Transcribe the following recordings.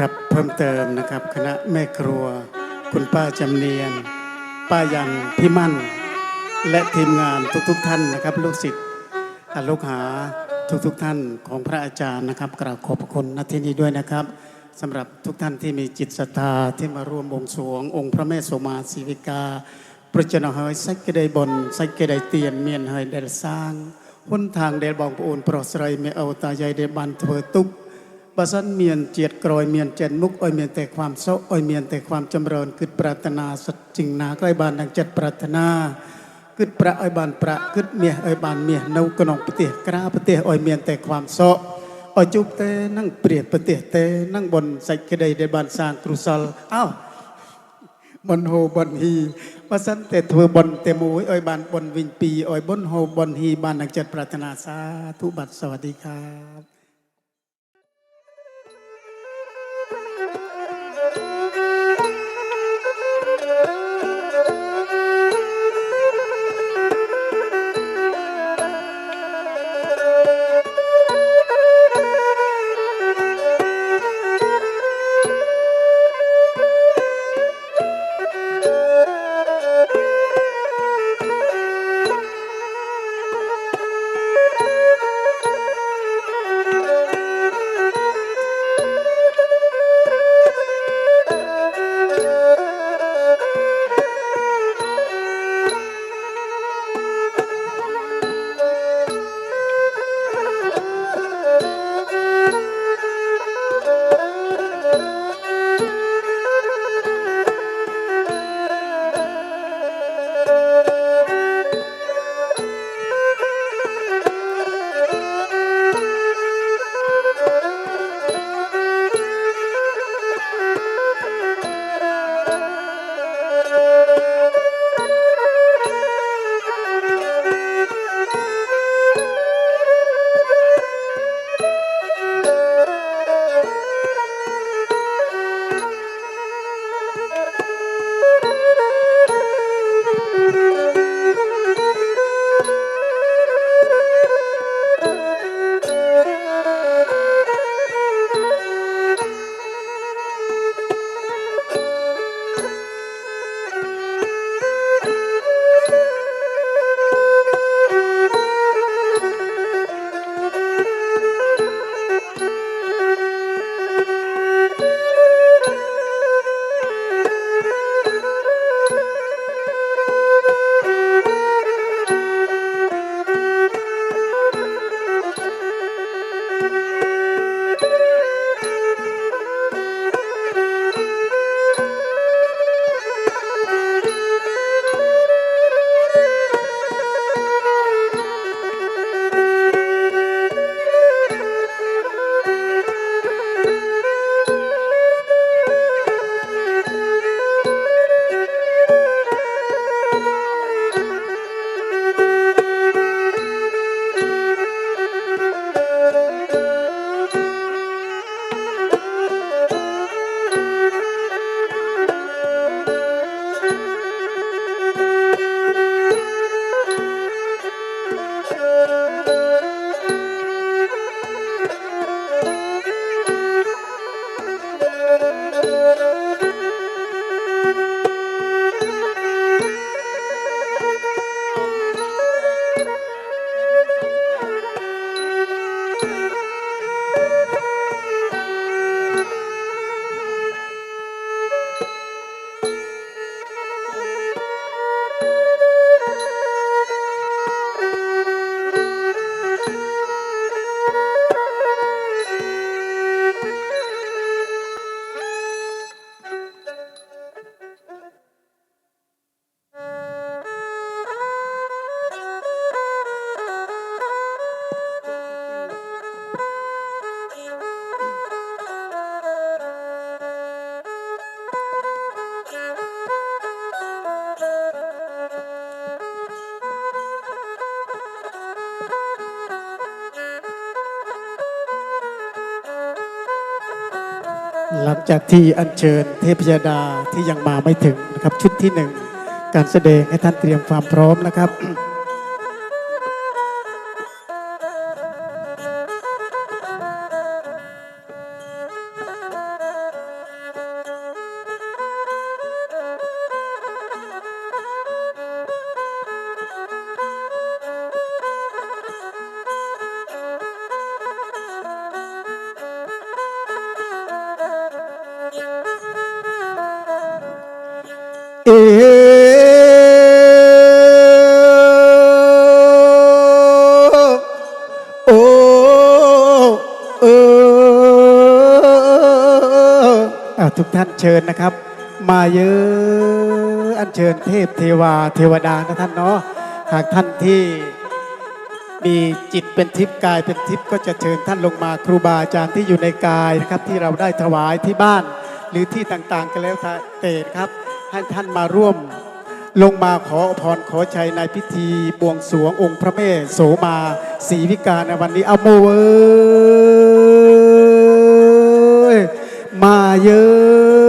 ครับเพิ่มเติมนะครับ คณะแม่ครัว คุณป้าจำเนียน ป้ายันพี่มั่น และทีมงานทุกๆทท่านนะครับ ลูกศิษย์อะลูกหาทุกๆทท่านของพระอาจารย์นะครับ กราบขอบพระคุณณที่นี้ด้วยนะครับสำหรับทุกท่านที่มีจิตศรัทธาที่มาร่วมบวงสรวง องค์พระแม่โสมาศรีวิกาประจนาเฮยสักกะไดบนสักกะไดเตียนเมียนเฮยเดลสร้างหนทางเดลบองปูนปรดสไรเมเอาตาใหญ่เดบันเถอตุก บาสันเมียนเจียดกรอยเมียนเจนมุกอ้อยเมียนแต่ความโซอ้อยเมียนแต่ความจำเริญกึดปรารถนาสัจจริงนาใกล้บานดังจัดปรารถนากึดประอ้อยบานประกึดเมียอ้อยบานเมียนากระนองปะเตียกราปะเตียอ้อยเมียนแต่ความโซอ้อยจุบเตนั่งเปรียบปะเตียเตนั่งบนใส่กระไดเดบานสร้างครุสลอ้าวบนโฮบนฮีบาสันแต่เธอบ หลังจากที่อัญเชิญเทพยดาที่ยังมาไม่ถึงนะครับชุดที่หนึ่งการแสดงให้ท่านเตรียมความพร้อมนะครับ เอโอเออทุกท่านเชิญนะครับ มาเยอะอันเชิญเทพเทวาเทวดานะท่านเนาะหากท่านที่มีจิตเป็นทิพย์กายเป็นทิพย์ก็จะเชิญท่านลงมาครูบาอาจารย์ที่อยู่ในกายนะครับ ที่เราได้ถวายที่บ้าน หรือที่ต่างๆกันแล้วแต่ครับ ให้ท่านมาร่วม ลงมาขอพรขอชัยในพิธีบวงสรวงองค์พระแม่โสมาศรีวิกาในวันนี้เอาโมเอ้ยมาเยอะ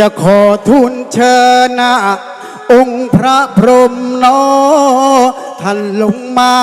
จะขอทุนเชิญนะองค์พระพรหมนอท่านลงมา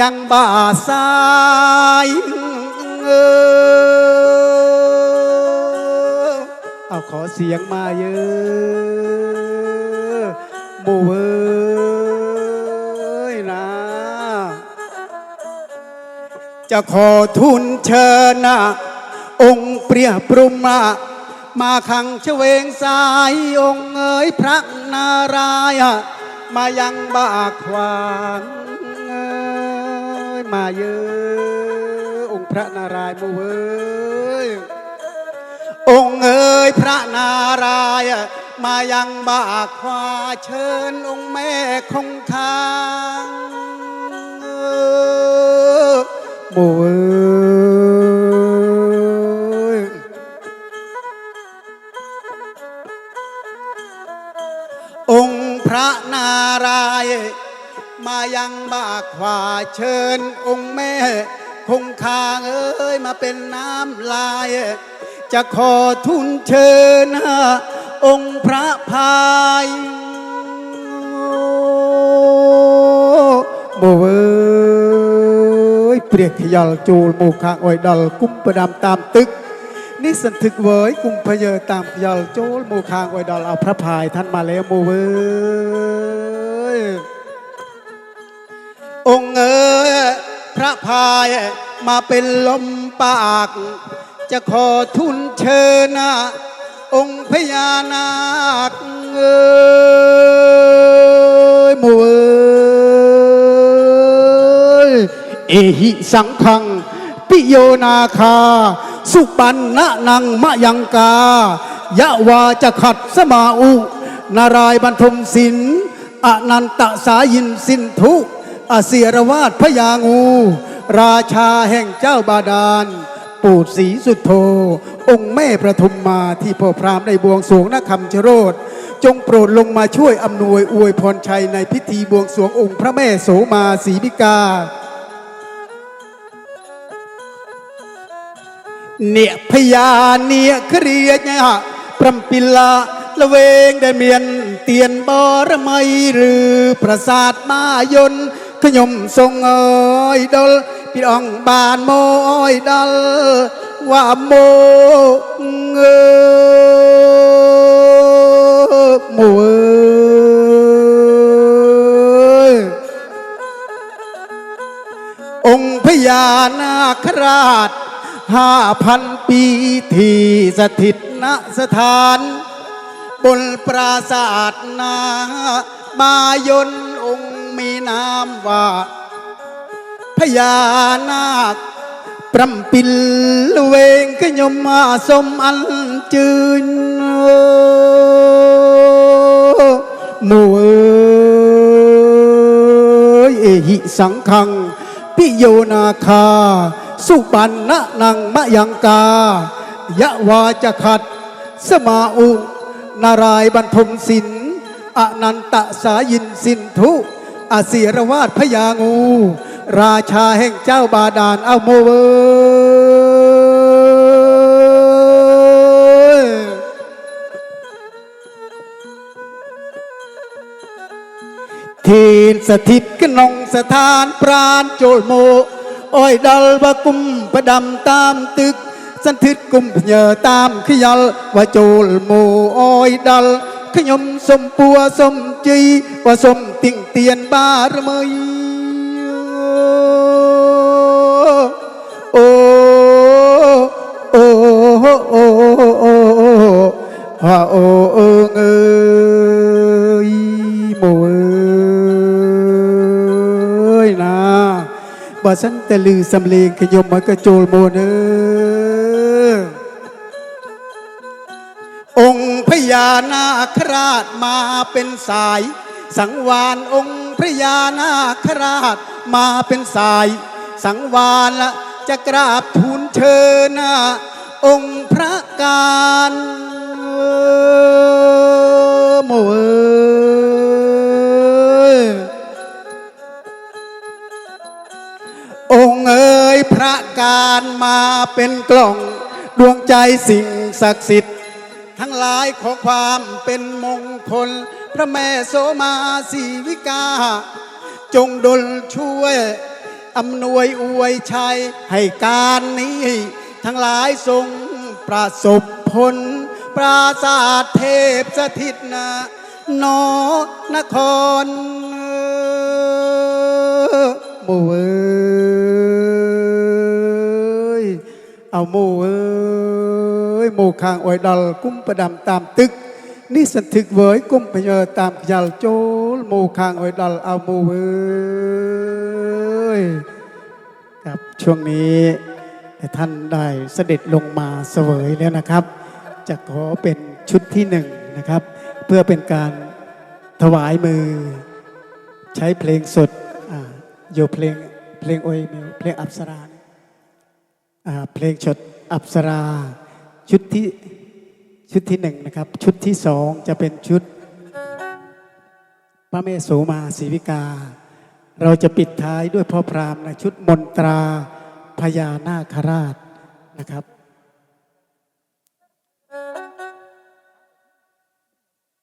ยังบ่าสายเออเอาขอเสียงมาเยอะโมเวยนะจะขอทุนเชิญนะองค์เปรียปรุมา มาขังเฉวงสายองค์เอ๋ยพระนารายมายังบากขวางเอ๋ยมาเยอะองค์พระนารายมูเอ้ยองค์เอ๋ยพระนารายมายังบากขวาเชิญองค์แม่คงคางเอ๋ยมเอ้ ระนารายมายังบากขวาเชิญองค์แม่ คงคาเอ้ยมาเป็นน้ำลาย จะขอทุนเชิญ องค์พระพายโมเว้ยเปรียกขยลจูลหมูคาอ้อยดอลกุ้มประดำตามตึก นี่สันทึกเวยกุมพเยอตามพยลโจลหมูคางไวดอลเอาพระพายท่านมาแล้วโมเวยองเอ๋ยพระพายมาเป็นลมปาก จะขอทุนเชิญนะองค์พญานาคเอ๋ยโมเอยเอหิสังคัง ปิโยนาคา สุปันนะนังมะยังกา ยะวาจะขัดสมาอุ นารายบรรทมศิลอนันตสายินสินทุอเสียรวาดพญางู ราชาแห่งเจ้าบาดาล ปู่ศรีสุโธ องค์แม่ประทุมมาที่พ่อพรามได้บวงสวงนคำชโรดจงโปรดลงมาช่วยอำนวยอวยพรชัยในพิธีบวงสวงองค์พระแม่โสมาศรีวิกา เนี่ยพยาเนียเครียญะพรำปิลาละเวงได้เมียนเตียนบอระไมหรือประสาทมายนขยมทรงเอ้ยดลพี่อ่องบานโมอ้อยดลว่าโมเออโมเอ้ยองค์พญานาคราช ห้าพันปีที่สถิตณสถาน บนปราสาทนามายนองค์มีนามว่าพญานาคปรำปิลเวงขยมมาสมอันจืนหมู่เอ้ยเอหิสังคัง ปิโยนาคา สุปันนะนังมะยังกายะวาจะขัด สมาอุ นารายบรรทมศิลป์อนันตสายินสินทุอาเสียรวาดพญางู ราชาแห่งเจ้าบาดาลเอาโมเวยสถิตกนองสถานปราณโจลโม อ้อยดัลบะกุมประดำตามตึก สันทิดกุมเพญอตามขยลว่าโจลโมอ้อยดัลขยมสมปัวสมจีว่าสมติ่งเตียนบารมีโอ้โอ้โอ้โอ้โอ้โอ้เออ้ บ่สันแต่ลือสำเลงขยมมันก็โจลโมเนอองค์พญานาคราชมาเป็นสาย สังวานองค์พญานาคราชมาเป็นสาย สังวานละจะกราบทูลเชิญนะองค์พระการ การมาเป็นกล่องดวงใจสิ่งศักดิ์สิทธิ์ ทั้งหลายขอความเป็นมงคล พระแม่โสมาสีวิกา จงดลช่วยอำนวยอวยชัยให้การนี้ ทั้งหลายทรงประสบผล ปราสาทเทพสถิตนานอนครโมเอ้ เอาโมเอ้ยโมคางออยดอลกุ้มประดำตามตึกนี่สันทึกเวยกุ้มพเยอตามขยาลโจลโมคางออยดอลเอาโมเอ้ยครับช่วงนี้ท่านได้เสด็จลงมาเสวยแล้วนะครับ จะขอเป็นชุดที่หนึ่งนะครับ เพื่อเป็นการถวายมือ ใช้เพลงสดอ่าโยเพลงเพลงโอยมิวเพลงอัปสรา เพลงชดอับสราชุดที่ชุดที่หนึ่งนะครับ ชุดที่สองจะเป็นชุด พระเมสโสมาศีวิกา เราจะปิดท้ายด้วยพ่อพรามนะชุดมนตราพญานาคราชนะครับ